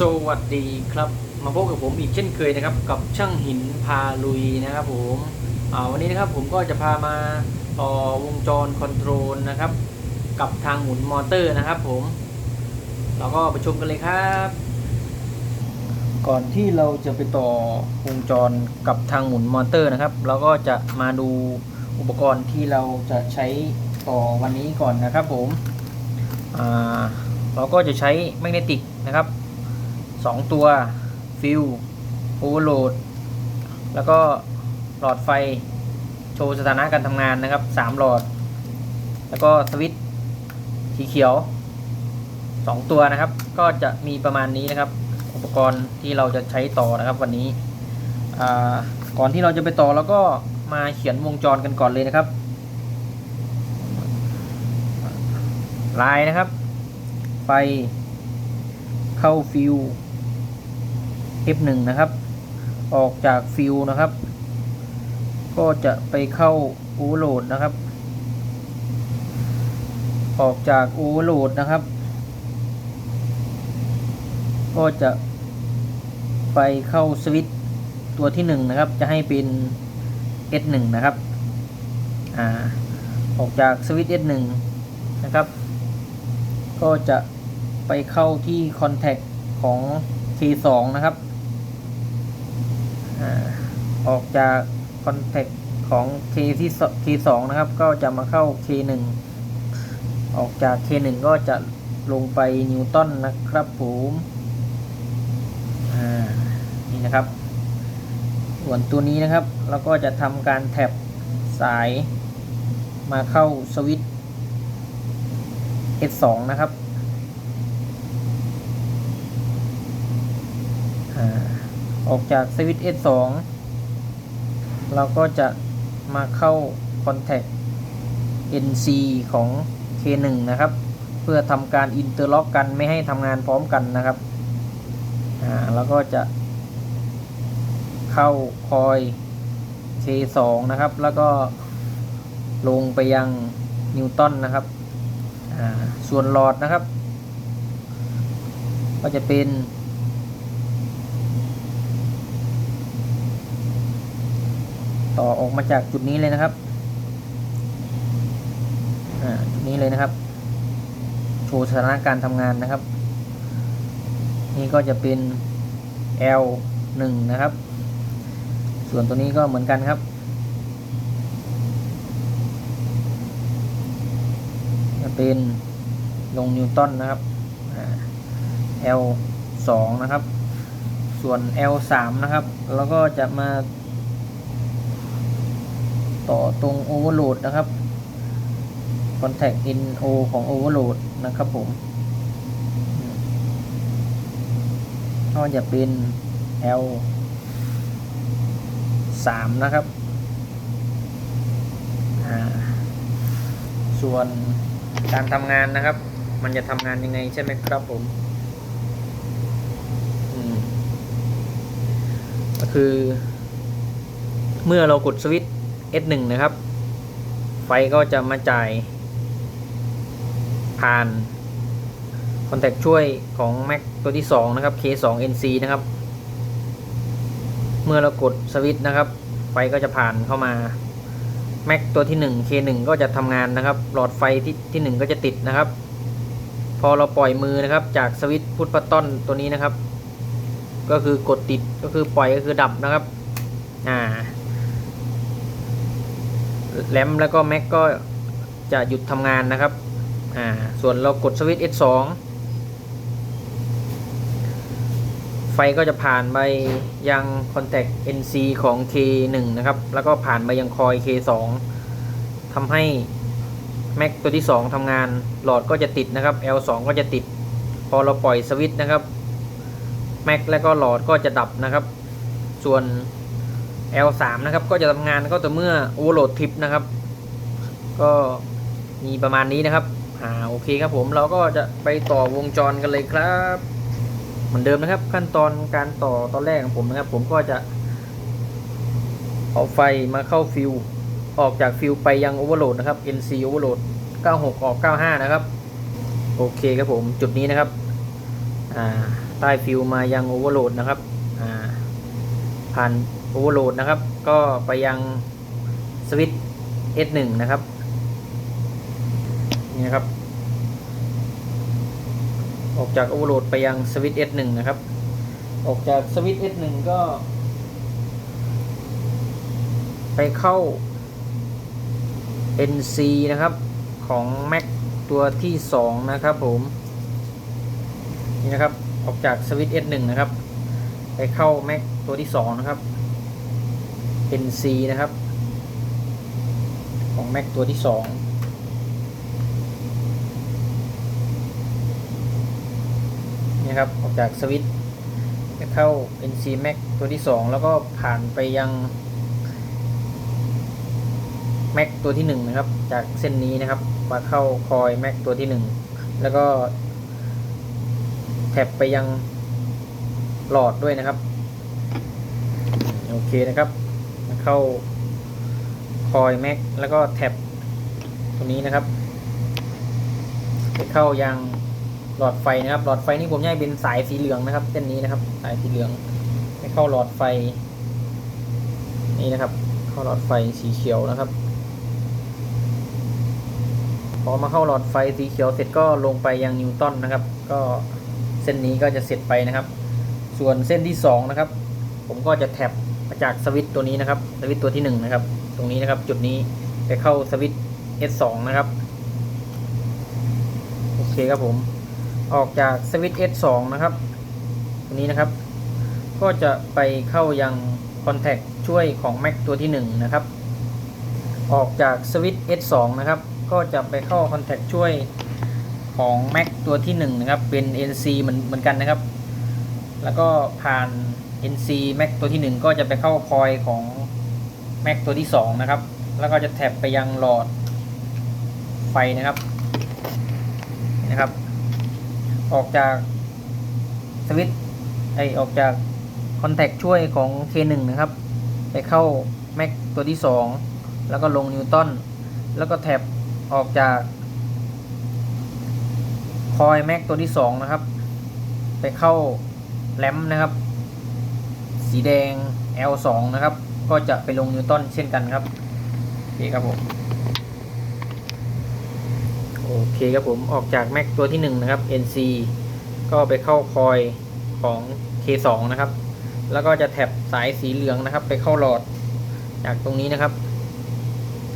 สวัสดีครับ มาพบกับผมอีกเช่นเคยนะครับ กับช่างหินพาลุยนะครับผมวันนี้นะครับผมก็จะพามาต่อวงจรคอนโทรลนะครับ กับทางหมุนมอเตอร์นะครับผมเราก็ไปชมกันเลยครับ ก่อนที่เราจะไปต่อวงจรกับทางหมุนมอเตอร์นะครับ เราก็จะมาดูอุปกรณ์ที่เราจะใช้ต่อวันนี้ก่อนนะครับผมเราก็จะใช้แมกเนติกนะครับ 2 ตัวฟิลโอเวอร์โหลด แล้วก็หลอดไฟโชว์สถานะการทำงานนะครับ 3 หลอด แล้วก็สวิตช์สีเขียว 2 ตัวนะครับ ก็จะมีประมาณนี้นะครับ อุปกรณ์ที่เราจะใช้ต่อนะครับวันนี้ก่อนที่เราจะไปต่อเราก็มาเขียนวงจรกันก่อนเลยนะครับลายนะครับ ไฟเข้าฟิว F1 นะครับ ออกจากฟิวนะครับ ก็จะไปเข้าโอเวอร์โหลดนะครับ ออกจากโอเวอร์โหลดนะครับ ก็จะไปเข้าสวิตตัวที่ 1 นะครับ จะให้เป็น S1 นะครับอ่าออกจากสวิตช์ S1 นะครับ ก็จะไปเข้าที่คอนแทคของ K2 นะครับ ออกจากคอนแทคของ K ที่ K2 นะครับ ก็จะมาเข้า K1 ออกจาก K1 ก็จะลงไปนิวตันนะครับผมอ่านี่นะครับ ส่วนตัวนี้นะครับเราก็จะทำการแท็บสายมาเข้าสวิตช์ S2 นะครับอาออกจากสวิตช์ S2 เราก็จะมาเข้า Contact NC ของ K1 นะครับ เพื่อทำการอินเตอร์ล็อกกันไม่ให้ทำงานพร้อมกันนะครับอ่าแล้วก็จะเข้าคอย K2 นะครับ แล้วก็ลงไปยังนิวตันนะครับอ่าส่วนหลอดนะครับ ก็จะเป็น ต่อออกมาจากจุดนี้เลยนะครับอ่าจุดนี้เลยนะครับ โชว์สถานการณ์ทำงานนะครับ นี่ก็จะเป็น L 1นะครับ ส่วนตัวนี้ก็เหมือนกันครับ จะเป็นลงนิวตันนะครับอ่า L 2นะครับ ส่วน L 3นะครับ แล้วก็จะมา ต่อตรง Overload นะครับ Contact NO ของ Overload นะครับผมมก็จะเป็น L 3 นะครับ ส่วนการทำงานนะครับ มันจะทำงานยังไงใช่ไหมครับผมอืมก็คือ เมื่อเรากดสวิตช์ S1 นะครับ ไฟก็จะมาจ่าย ผ่านคอนแทคช่วยของ Mac ตัวที่ 2 นะครับ K2 NC นะครับ เมื่อเรากดสวิตช์นะครับ ไฟก็จะผ่านเข้ามา Mac ตัวที่ 1 K1 ก็จะทำงานนะครับ หลอดไฟที่ที่ 1 ก็จะติดนะครับ พอเราปล่อยมือนะครับ จากสวิตช์พุทปัตตอนตัวนี้นะครับ ก็คือกดติดก็คือปล่อยก็คือดับนะครับ อ่า แรมแล้วก็แม็กก็จะหยุดทำงานนะครับ อ่า ส่วนเรากดสวิตช์ S2 ไฟก็จะผ่านไปยัง Contact NC ของ K1 นะครับ แล้วก็ผ่านไปยังคอย K2 ทำให้ Mac ตัวที่ 2ทำงานหลอดก็จะติดนะครับ L2 ก็จะติด พอเราปล่อยสวิตช์นะครับ Mac แล้วก็หลอดก็จะดับนะครับ ส่วน L3 นะครับก็จะทำงานก็ต่อเมื่อ overload trip นะครับ ก็มีประมาณนี้นะครับอ่าโอเคครับผมเราก็จะไปต่อวงจรกันเลยครับ เหมือนเดิมนะครับขั้นตอนการต่อตอนแรกของผมนะครับ ผมก็จะ เอาไฟมาเข้าฟิวออกจากฟิวไปยัง overload นะครับ NC overload 96 ออก 95 นะครับ โอเคครับผมจุดนี้นะครับอ่าใต้ฟิวมายังโอเวอร์โหลดนะครับอ่าผ่าน โอเวอร์โหลดนะครับ ก็ไปยังสวิตช์ S1 นะครับ นี่นะครับ ออกจากโอเวอร์โหลดไปยังสวิตช์ S1 นะครับ ออกจากสวิตช์ S1 ก็ ไปเข้า NC นะครับของ Mac ตัวที่ 2 นะครับผม นี่นะครับ ออกจากสวิตช์ S1 นะครับ ไปเข้า Mac ตัวที่ 2 นะครับ NC นะครับ ของ Mac ตัวที่2นี่ครับออกจากสวิตช์เข้า NC Mac ตัวที่ 2 แล้วก็ผ่านไปยังแม็กตัวที่หนึ่งนะครับ จากเส้นนี้นะครับมาเข้าคอยแม็กตัวที่หนึ่งแล้วก็แท็บไปยังหลอดด้วยนะครับ โอเคนะครับ เข้าคอยแม็กแล้วก็แท็บตรงนี้นะครับไปเข้ายังหลอดไฟนะครับ หลอดไฟนี่ผมแยกเป็นสายสีเหลืองนะครับเส้นนี้นะครับ สายสีเหลืองไปเข้าหลอดไฟ นี่นะครับ เข้าหลอดไฟสีเขียวนะครับ พอมาเข้าหลอดไฟสีเขียวเสร็จก็ลงไปยังนิวตันนะครับ ก็เส้นนี้ก็จะเสร็จไปนะครับ ส่วนเส้นที่2นะครับ ผมก็จะแท็บ มาจากสวิตตัวนี้นะครับ สวิตตัวที่1นะครับ ตรงนี้นะครับ จุดนี้ไปเข้าสวิต S2 นะครับ โอเคครับผม ออกจากสวิต S2 นะครับ ตรงนี้นะครับ ก็จะไปเข้ายังคอนแทคช่วยของ Mac ตัวที่ 1 นะครับ ออกจากสวิต S2 นะครับ ก็จะไปเข้าคอนแทคช่วยของ Mac ตัวที่ 1 นะครับ เป็น NC เหมือนเหมือนกันนะครับ แล้วก็ผ่าน NC Mac ตัวที่ 1 ก็จะไปเข้าคอยของ Mac ตัวที่ 2 นะครับ แล้วก็จะแท็บไปยังหลอดไฟนะครับนะครับ ออกจากสวิตไอออกจากคอนแทคช่วยของ K1 นะครับ ไปเข้า Mac ตัวที่ 2 แล้วก็ลงนิวตันแล้วก็แท็บออกจากคอย Mac ตัวที่ 2 นะครับ ไปเข้าแรมนะครับ สีแดง L2 นะครับ ก็จะไปลงนิวตันเช่นกันครับโอเคครับผมโอเคครับผมออกจาก Mac ตัวที่ 1 นะครับ NC ก็ไปเข้าคอยของ K2 นะครับ แล้วก็จะแท็บสายสีเหลืองนะครับ ไปเข้าหลอดจากตรงนี้นะครับ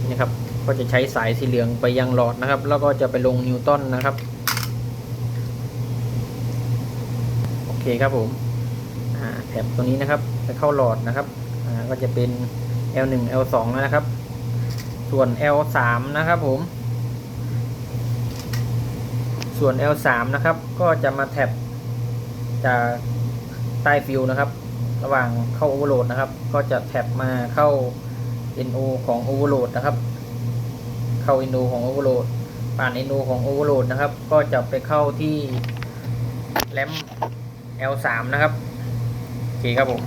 นี่นะครับก็จะใช้สายสีเหลืองไปยังหลอดนะครับ แล้วก็จะไปลงนิวตันนะครับ โอเคครับผม แท็บตัวนี้นะครับไปเข้าหลอดนะครับก็จะเป็น L1 L2 นะครับ ส่วน L3 นะครับผม ส่วน L3 นะครับ ก็จะมาแท็บจากใต้ฟิวนะครับ ระหว่างเข้า Overload นะครับ ก็จะแท็บมาเข้า NO ของ Overload นะครับ เข้า NO ของ Overload ผ่าน NO ของ Overload นะครับ ก็จะไปเข้าที่แรม L3 นะครับ เคครับผม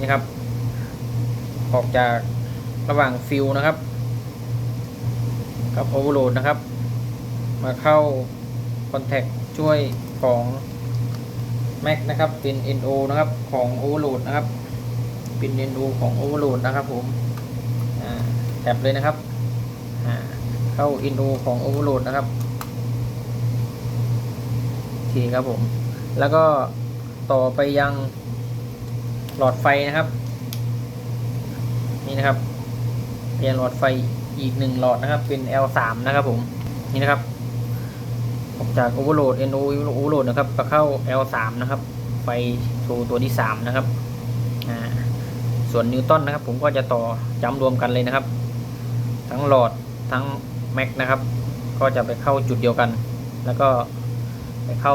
นี่ครับ ออกจากระหว่างฟิวนะครับ กับ Overload นะครับ มาเข้า Contact ช่วยของ Mac นะครับ เป็น NO นะครับ ของ Overload นะครับ เป็น NO ของ Overload นะครับผมแท็บเลยนะครับอ่าเข้า NO ของ Overload นะครับโอเคครับผม แล้วก็ต่อไปยัง หลอดไฟนะครับ นี่นะครับเปลี่ยนหลอดไฟอีกหนึ่งหลอดนะครับ เป็น L3 นะครับผมนี่นะครับออกจาก Overload NO Overload นะครับไปเข้า L3 นะครับ ไฟโชว์ตัวที่ 3 นะครับส่วนนิวตันนะครับ ผมก็จะต่อจำรวมกันเลยนะครับ ทั้งหลอดทั้งแม็กนะครับ ก็จะไปเข้าจุดเดียวกัน แล้วก็ไปเข้า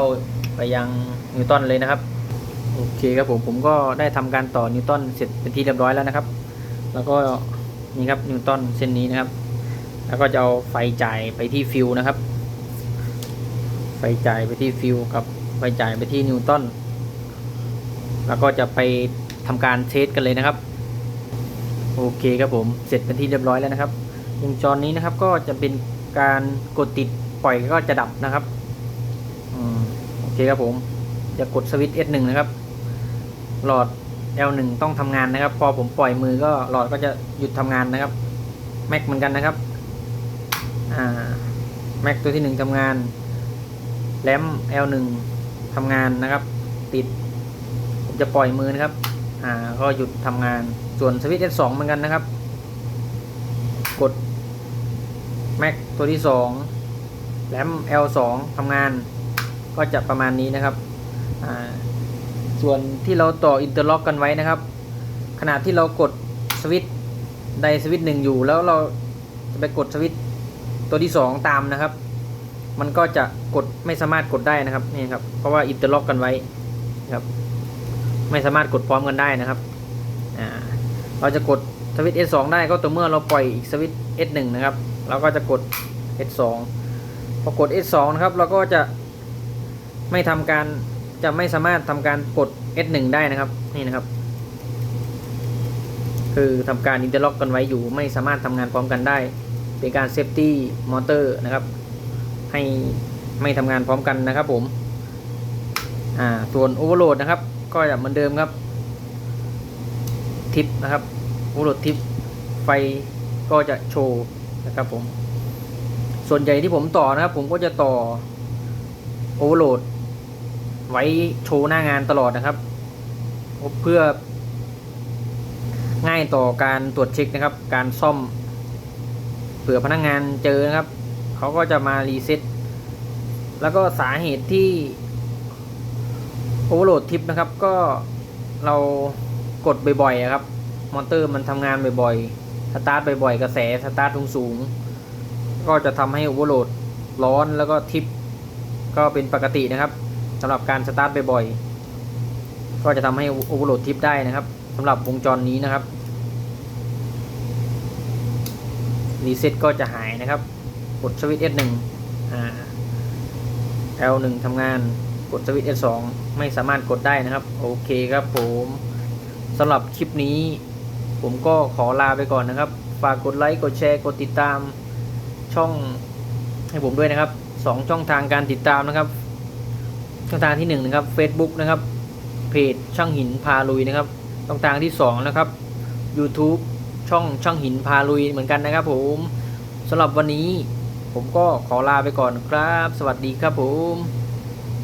ไปยังนิวตันเลยนะครับ โอเคครับผมผมก็ได้ทำการต่อนิวตันเสร็จเป็นที่เรียบร้อยแล้วนะครับ แล้วก็นี่ครับนิวตันเส้นนี้นะครับ แล้วก็จะเอาไฟจ่ายไปที่ฟิวนะครับ ไฟจ่ายไปที่ฟิวกับไฟจ่ายไปที่นิวตันแล้วก็จะไปทำการเทสกันเลยนะครับ โอเคครับผมเสร็จเป็นที่เรียบร้อยแล้วนะครับวงจรนี้นะครับก็จะเป็นการกดติดปล่อยก็จะดับนะครับอโอเคเคครับผมจะกดสวิตช์ S1 นะครับ หลอด L1 ต้องทำงานนะครับ พอผมปล่อยมือก็หลอดก็จะหยุดทำงานนะครับแม็กเหมือนกันนะครับแม็กตัวที่หนึ่งทำงานแรม L1 ทำงานนะครับ ติด ผมจะปล่อยมือนะครับ อ่าก็หยุดทำงานส่วนสวิตช์ S2 เหมือนกันนะครับ กดแม็กตัวที่สองแรม L2 ทำงาน ก็จะประมาณนี้นะครับ อ่า ส่วนที่เราต่ออินเตอร์ล็อกกันไว้นะครับ ขณะที่เรากดสวิตช์ใดสวิตช์หนึ่งอยู่ แล้วเราจะไปกดสวิตช์ตัวที่สองตามนะครับ มันก็จะกดไม่สามารถกดได้นะครับนี่ครับเพราะว่าอินเตอร์ล็อกกันไว้ครับ ไม่สามารถกดพร้อมกันได้นะครับเราจะกดสวิตช์ S2 ได้ก็ต่อเมื่อเราปล่อยอีกสวิตช์ S1 นะครับเราก็จะกด S2 พอกด S2 นะครับ เราก็จะไม่ทำการ จะไม่สามารถทำการกด S1 ได้นะครับนี่นะครับ คือทำการอินเตอร์ล็อกกันไว้อยู่ ไม่สามารถทำงานพร้อมกันได้ เป็นการเซฟตี้มอเตอร์นะครับ ให้ไม่ทำงานพร้อมกันนะครับผมอ่าส่วนโอเวอร์โหลดนะครับ ก็จะเหมือนเดิมครับ ทิปนะครับโอเวอร์โหลดทิปไฟก็จะโชว์นะครับผมส่วนใหญ่ที่ผมต่อนะครับ ผมก็จะต่อโอเวอร์โหลด ไว้โชว์หน้างานตลอดนะครับ เพื่อ ง่ายต่อการตรวจเช็คนะครับ การซ่อมเผื่อพนักงงานเจอนะครับเขาก็จะมารีเซ็ตแล้วก็สาเหตุที่โอเวอร์โหลดทิปนะครับ ก็เรากดบ่อยๆอะครับ มอเตอร์มันทำงานบ่อยๆ สตาร์ทบ่อยๆ กระแสสตาร์ทสูงๆ ก็จะทำให้โอเวอร์โหลดร้อนแล้วก็ทิปก็เป็นปกตินะครับ สำหรับการสตาร์ทบ่อยๆก็จะทำให้โอเวอร์โหลดทิปได้นะครับสำหรับวงจรนี้นะครับรีเซ็ตก็จะหายนะครับ กดสวิตช์ S1 อ่า L1 ทำงานกดสวิตช์ S2 ไม่สามารถกดได้นะครับ โอเคครับผมสำหรับคลิปนี้ ผมก็ขอลาไปก่อนนะครับ ฝากกดไลค์ กดแชร์ กดติดตามช่องให้ผมด้วยนะครับสองช่องทางการติดตามนะครับ ช่องทางที่หนึ่งนะครับ Facebook นะครับเพจช่างหินพาลุยนะครับช่องทางที่สองนะครับ YouTube ช่องช่างหินพาลุยเหมือนกันนะครับ ผมสำหรับวันนี้ผมก็ขอลาไปก่อนครับ สวัสดีครับผม